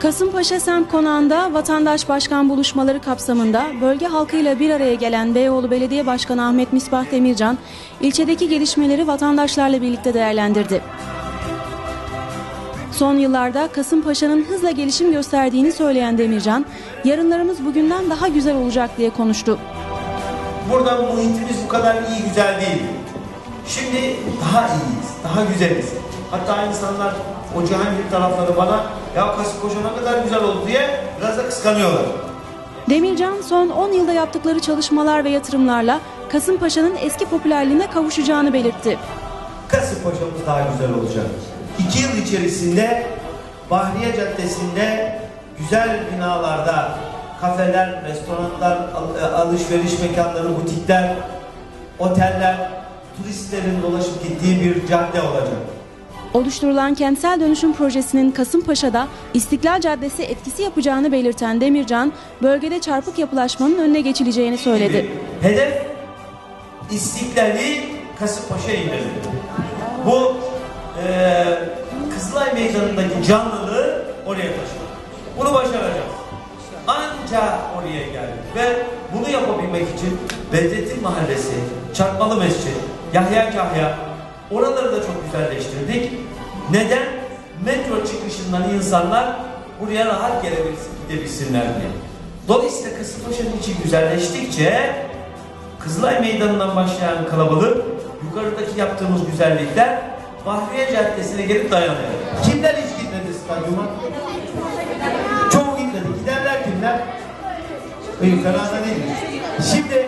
Kasımpaşa Semt Konağı'nda vatandaş başkan buluşmaları kapsamında bölge halkıyla bir araya gelen Beyoğlu Belediye Başkanı Ahmet Misbah Demircan, ilçedeki gelişmeleri vatandaşlarla birlikte değerlendirdi. Son yıllarda Kasımpaşa'nın hızla gelişim gösterdiğini söyleyen Demircan, yarınlarımız bugünden daha güzel olacak diye konuştu. Burada muhitimiz bu kadar iyi güzel değil. Şimdi daha iyiyiz, daha güzeliz. Hatta insanlar o Cihangir tarafları bana ya Kasımpaşa ne kadar güzel oldu diye biraz da kıskanıyorlar. Demircan son 10 yılda yaptıkları çalışmalar ve yatırımlarla Kasımpaşa'nın eski popülerliğine kavuşacağını belirtti. Kasımpaşa'mız daha güzel olacak. İki yıl içerisinde Bahriye Caddesi'nde güzel binalarda kafeler, restoranlar, al- alışveriş mekanları, butikler, oteller, turistlerin dolaşıp gittiği bir cadde olacak. Oluşturulan kentsel dönüşüm projesinin Kasımpaşa'da İstiklal Caddesi etkisi yapacağını belirten Demircan, bölgede çarpık yapılaşmanın önüne geçileceğini söyledi. Hedef İstiklali Kasımpaşa indirdi. Bu eee Kızılay Meydanı'ndaki canlılığı oraya taşımak. Bunu başaracağız. Anca oraya geldik ve bunu yapabilmek için Bedrettin Mahallesi, Çarpmalı Mescid, Yahya Kahya oraları da çok güzelleştirdik. Neden? Metro çıkışından insanlar buraya rahat gelebilsin, gidebilsinler diye. Dolayısıyla Kasımpaşa'nın içi güzelleştikçe Kızılay Meydanı'ndan başlayan kalabalık, yukarıdaki yaptığımız güzellikler Bahriye Caddesi'ne gelip dayanıyor. Kimler hiç gitmedi stadyuma? Çoğu gitmedi. Gidenler kimler? Fena da değil. Şimdi